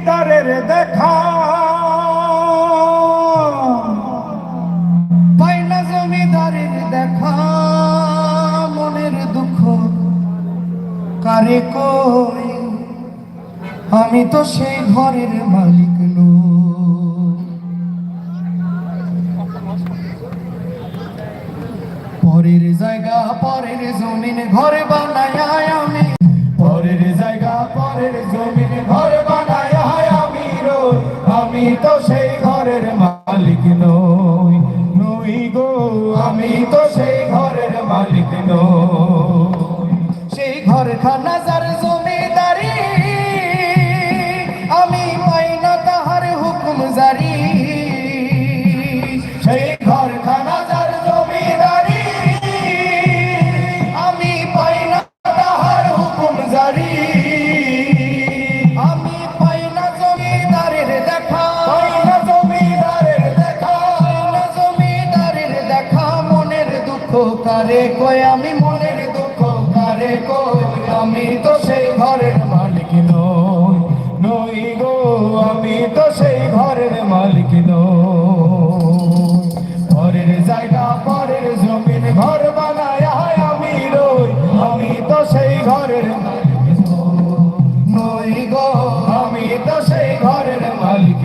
জমিদারের দেখা। পাই না জমিদারের দেখা, মনের দুঃখ কারে কই আমি তো সেই ঘরের মালিক নই পরের জায়গা, পরের জমিন ঘরে বানায় আমি। পরের জায়গা, পরের জমিন তো সেই ঘরের মালিক নই নই গো, আমি তো সেই ঘরের মালিক নই। সেই ঘর খানা যার জমিদারি, আমি পাই না তাহার হুকুম জারি। সেই দুঃখ কারে কয়? আমি মনের দুঃখ কারে কয়? আমি তো সেই ঘরের মালিক নই নই গো, আমি তো সেই ঘরের মালিক নই। পরের জায়গা পরের জমিন, ঘর বানায় আমি রই, আমি তো সেই ঘরের নই গো, আমি তো সেই ঘরের মালিক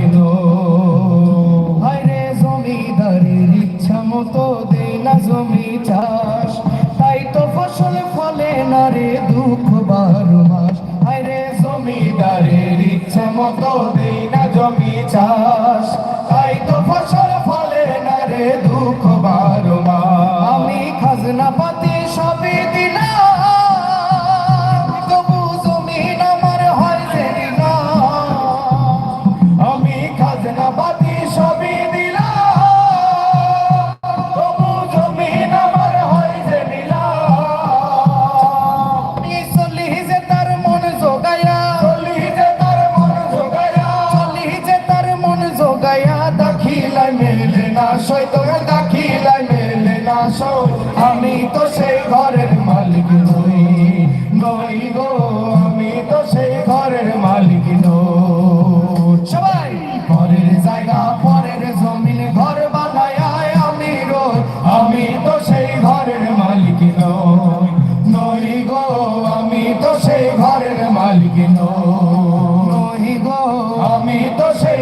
হায়রে জমিদারের ইচ্ছা মতো না জমি চাষ তাই তো ফসল ফলে না রে দুঃখ বারো মাস। আরে জমিদারের ইচ্ছে মতো দেই না জমি চাষ না শৈতর দাখিলাই মেলে না সো আমি তো সেই ঘরের মালিক নই নই গো, আমি তো সেই ঘরের মালিক নই। সবাই পরের জায়গা, পরের জমিন ঘর বানায় আমি রোজ আমি তো সেই ঘরের মালিক নই নই গো, আমি তো সেই ঘরের মালিক নই নই গো, আমি তো সেই